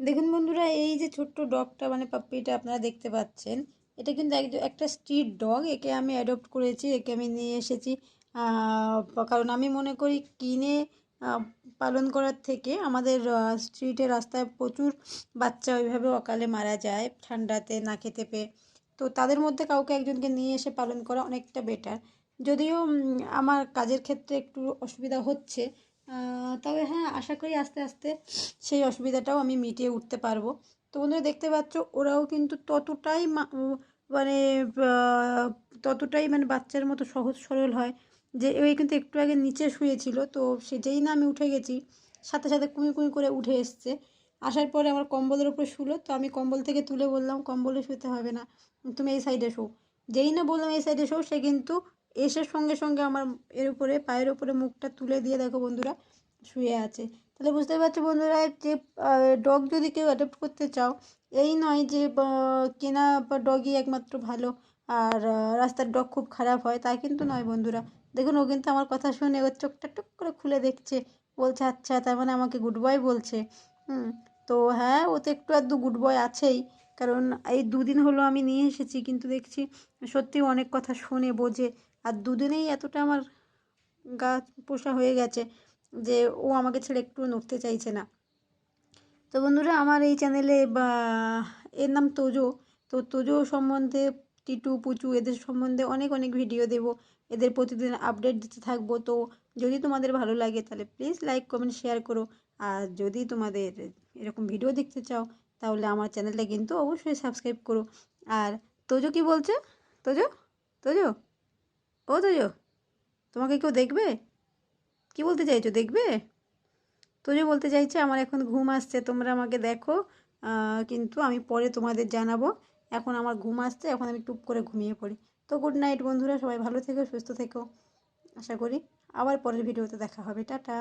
দেখুন বন্ধুরা, এই যে ছোট্ট ডগটা মানে পাপ্পিটা আপনারা দেখতে পাচ্ছেন, এটা কিন্তু এক- একটা স্ট্রিট ডগ। একে আমি অ্যাডপ্ট করেছি, একে আমি নিয়ে এসেছি। কারণ আমি মনে করি কিনে পালন করার থেকে আমাদের স্ট্রিটে রাস্তায় প্রচুর বাচ্চা ওইভাবে অকালে মারা যায়, ঠান্ডাতে না খেতে পেয়ে। তো তাদের মধ্যে কাউকে একজনকে নিয়ে এসে পালন করা অনেকটা বেটার যদিও আমার কাজের ক্ষেত্রে একটু অসুবিধা হচ্ছে তবে হ্যাঁ আশা করি আস্তে আস্তে সেই অসুবিধাটাও আমি মিটিয়ে উঠতে পারব। তো বন্ধুরা, দেখতে পাচ্ছ, ওরাও কিন্তু ততটাই মানে ততটাই মানে বাচ্চার মতো সহজ সরল হয় যে, ওই কিন্তু একটু আগে নিচে শুয়েছিল, তো সে যেই না আমি উঠে গেছি, সাথে সাথে কুমি কুমি করে উঠে এসছে। আসার পরে আমার কম্বলের উপরে শুলো, তো আমি কম্বল থেকে তুলে বললাম, কম্বলে শুতে হবে না, তুমি এই সাইডে শো। যেই না বললাম এই সাইডে শো, সে কিন্তু এসে সঙ্গে সঙ্গে আমার এর উপরে, পায়ের উপরে মুখটা তুলে দিয়ে দেখো বন্ধুরা, শুয়ে আছে। তাহলে বুঝতে পারছ বন্ধুরা যে ডগ যদি কেউ অ্যাডপ্ট করতে চাও, এই নয় যে কেনা বা ডগই একমাত্র ভালো, আর রাস্তার ডগ খুব খারাপ হয়, তা কিন্তু নয় বন্ধুরা। দেখুন, ও কিন্তু আমার কথা শুনে ওর চোখটা টুক করে খুলে দেখছে। বলছে আচ্ছা তার মানে আমাকে গুড বয় বলছে। হুম, তো হ্যাঁ ও তো একটু আধটু গুড বয় আছেই। কারণ এই দুদিন হলো আমি নিয়ে এসেছি, কিন্তু দেখছি সত্যি অনেক কথা শোনে, বোঝে। আর দুদিনেই এতটা আমার গা পোষা হয়ে গেছে যে ও আমাকে ছেড়ে একটু নড়তে চাইছে না। তো বন্ধুরা, আমার এই চ্যানেলে বা এর নাম তোজো। তো তোজো সম্বন্ধে, টিটু, পুচু এদের সম্বন্ধে অনেক অনেক ভিডিও দেব। এদের প্রতিদিন আপডেট দিতে থাকব। তো যদি তোমাদের ভালো লাগে তাহলে প্লিজ লাইক, কমেন্ট, শেয়ার করো। আর যদি তোমাদের এরকম ভিডিও দেখতে চাও তাহলে আমার চ্যানেলটা কিন্তু অবশ্যই সাবস্ক্রাইব করো। আর তোজো কি বলছে? তোজো? তোজো? ও তোজো, তোমাকে কেউ দেখবে? কি বলতে চাইছো, দেখবে? তোজো বলতে চাইছে, আমার এখন ঘুম আসছে, তোমরা আমাকে দেখো কিন্তু আমি পরে তোমাদের জানাব। এখন আমার ঘুম আসছে, এখন আমি টুপ করে ঘুমিয়ে পড়ি। তো গুড নাইট বন্ধুরা, সবাই ভালো থেকো, সুস্থ থেকো। আশা করি আবার পরের ভিডিওতে দেখা হবে। টাটা।